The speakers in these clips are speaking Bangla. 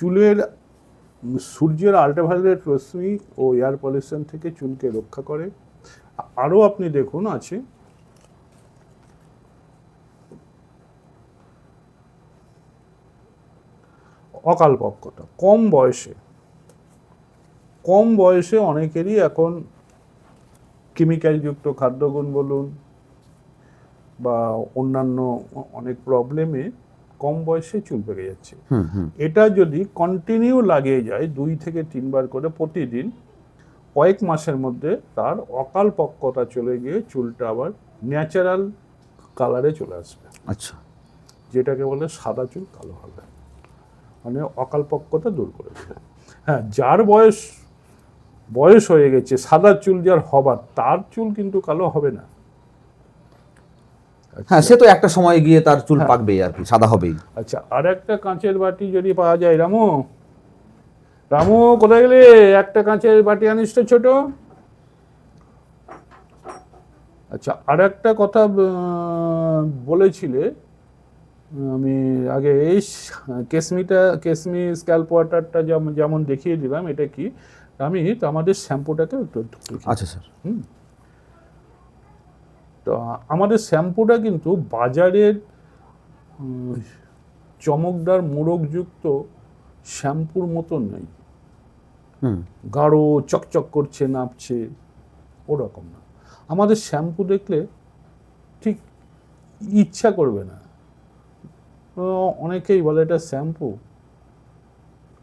চুলের, সূর্যের আল্ট্রাভায়োলেট রশ্মি ও এয়ার পলিউশন থেকে চুলকে রক্ষা করে। আরও আপনি দেখুন আছে। অকালপক্কতা কম বয়সে। কম বয়সে অনেকেরই এখন কেমিক্যালযুক্ত খাদ্যগুণ বলুন বা অন্যান্য অনেক প্রবলেমে কম বয়সে চুল পেকে যাচ্ছে। এটা যদি কন্টিনিউ লাগিয়ে যায় দুই থেকে তিনবার করে প্রতিদিন কয়েক মাসের মধ্যে তার অকাল পক্কতা চলে গিয়ে চুলটা আবার ন্যাচারাল কালারে চলে আসবে। আচ্ছা। যেটাকে বলে সাদা চুল কালো হবে মানে অকাল পক্কতা দূর করে দেবে। হ্যাঁ যার বয়স বয়স হয়ে গেছে সাদা চুল যার হবার তার চুল কিন্তু কালো হবে না। হ্যাঁ সে তো একটা সময় গিয়ে তার চুল পাকবেই আর কি সাদা হবেই। আচ্ছা আর একটা কাঁচের বাটি যদি পাওয়া যায় রামু? রামু কোথায় গেলে? একটা কাঁচের বাটি আনিস তো ছোট। আচ্ছা আর একটা কথা বলেছিলে আমি আগে এই কেসমিটা কেসমি স্ক্যাল্প ওয়াটারটা যেমন যেমন দেখিয়ে দিলাম এটা কি? আমি তো আমাদের শ্যাম্পুটাকে একটু আচ্ছা স্যার। তো আমাদের শ্যাম্পুটা কিন্তু বাজারের চমকদার মোড়কযুক্ত শ্যাম্পুর মতন নেই। হুম। গাঢ় চকচক করছে নাপছে ওরকম না। আমাদের শ্যাম্পু দেখলে ঠিক ইচ্ছা করবে না। অনেকেই বলে এটা শ্যাম্পু।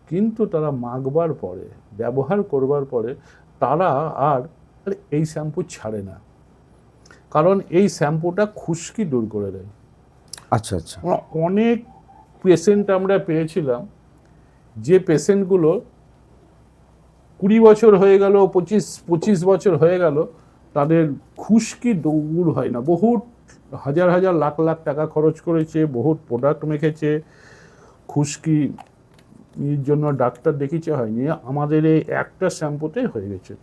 কিন্তু তারা মাখবার পরে ব্যবহার করবার পরে তারা আর এই শ্যাম্পু ছাড়ে না। কারণ এই শ্যাম্পুটা খুশকি দূর করে দেয়। আচ্ছা আচ্ছা। অনেক পেশেন্ট আমরা পেয়েছিলাম যে পেশেন্টগুলো কুড়ি বছর হয়ে গেল পঁচিশ পঁচিশ বছর হয়ে গেল তাদের খুশকি দূর হয় না। বহুত হাজার হাজার লাখ লাখ টাকা খরচ করেছে বহুত প্রোডাক্ট মেখেছে খুশকি এর জন্য ডাক্তার দেখিতে হয়নি। আমাদের এই একটা শ্যাম্পুতে হয়ে গেছে।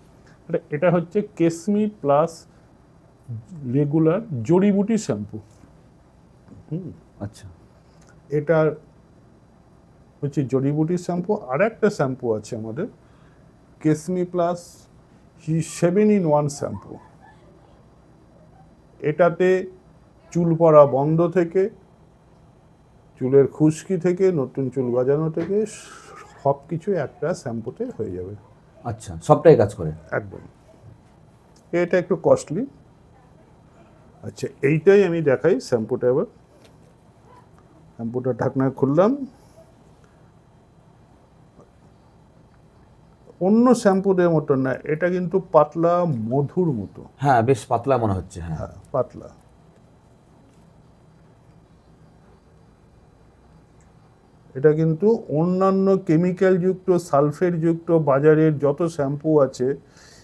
এটা- এটা হচ্ছে কেসমি প্লাস রেগুলার জড়িবুটি শ্যাম্পু আচ্ছা। এটার হচ্ছে জড়িবুটি শ্যাম্পু আর একটা শ্যাম্পু আছে আমাদের কেসমি প্লাস হি সেভেন ইন ওয়ান শ্যাম্পু এটাতে চুল পড়া বন্ধ থেকে চুলের খুশকি থেকে নতুন চুল গজানো থেকে সব কিছু একটা শ্যাম্পুতে হয়ে যাবে। আচ্ছা সবটাই কাজ করে? একদম। এটা একটু কস্টলি আচ্ছা এইটাই আমি দেখাই শ্যাম্পুটা এবার শ্যাম্পুটা ঢাকনা খুললাম। অন্য শ্যাম্পুদের মতো না এটা কিন্তু পাতলা মধুর মতো। হ্যাঁ বেশ পাতলা মনে হচ্ছে হ্যাঁ। হ্যাঁ পাতলা। এটা কিন্তু অন্যান্য কেমিক্যাল যুক্ত সালফেট যুক্ত বাজারের যত শ্যাম্পু আছে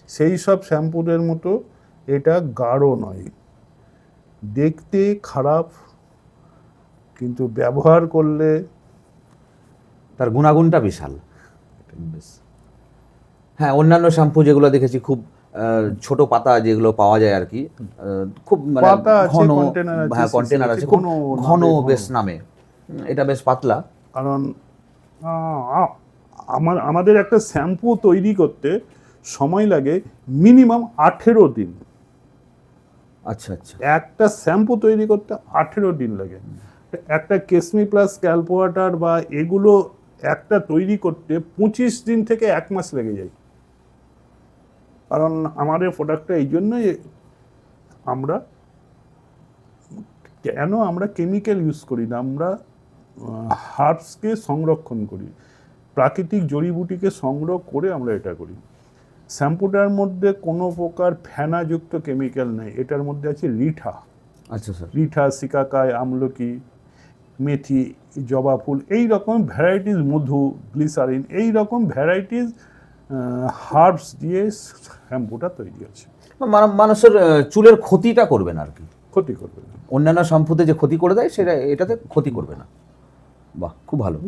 সেই সব শ্যাম্পুদের মতো এটা গাঢ় নয়। দেখতে খারাপ কিন্তু ব্যবহার করলে তার গুণাগুণটা বিশাল। হ্যাঁ অন্যান্য শ্যাম্পু যেগুলো দেখেছি খুব ছোট পাতা যেগুলো পাওয়া যায় আর কি খুব মানে পাতা ঘন হ্যাঁ কন্টেনার আছে, খুব ঘন ঘন বেশ নামে। এটা বেশ পাতলা। কারণ আমার আমাদের একটা শ্যাম্পু তৈরি করতে সময় লাগে মিনিমাম আঠেরো দিন। আচ্ছা আচ্ছা। একটা শ্যাম্পু তৈরি করতে আঠেরো দিন লাগে। একটা কেসমি প্লাস স্ক্যাল্প ওয়াটার বা এগুলো একটা তৈরি করতে পঁচিশ দিন থেকে এক মাস লেগে যায়। কারণ আমাদের প্রোডাক্টটা এই জন্যই আমরা কেন আমরা কেমিক্যাল ইউজ করি না, আমরা হার্বসকে সংরক্ষণ করি। প্রাকৃতিক জড়িবুটিকে সংগ্রহ করে আমরা এটা করি। শ্যাম্পুটার মধ্যে কোনো প্রকার ফেনাযুক্ত কেমিক্যাল নেই। এটার মধ্যে আছে রিঠা। আচ্ছা স্যার। রিঠা সিকাকায় আমলকি মেথি জবা ফুল এই রকম ভ্যারাইটিস মধু গ্লিসারিন এই রকম ভ্যারাইটিস হার্বস দিয়ে শ্যাম্পুটা তৈরি মানে মানুষের চুলের ক্ষতিটা করবে না আর কি। ক্ষতি করবে না। অন্যান্য শ্যাম্পুতে যে ক্ষতি করে দেয় সেটা এটাতে ক্ষতি করবে না। বাহ খুব ভালো।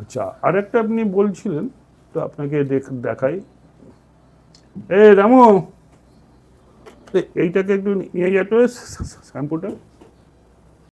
আচ্ছা আরেকটা আপনি বলছিলেন তো আপনাকে দেখ- দেখাই। এ রামু এইটাকে একটু নিয়ে যেত শ্যাম্পুটা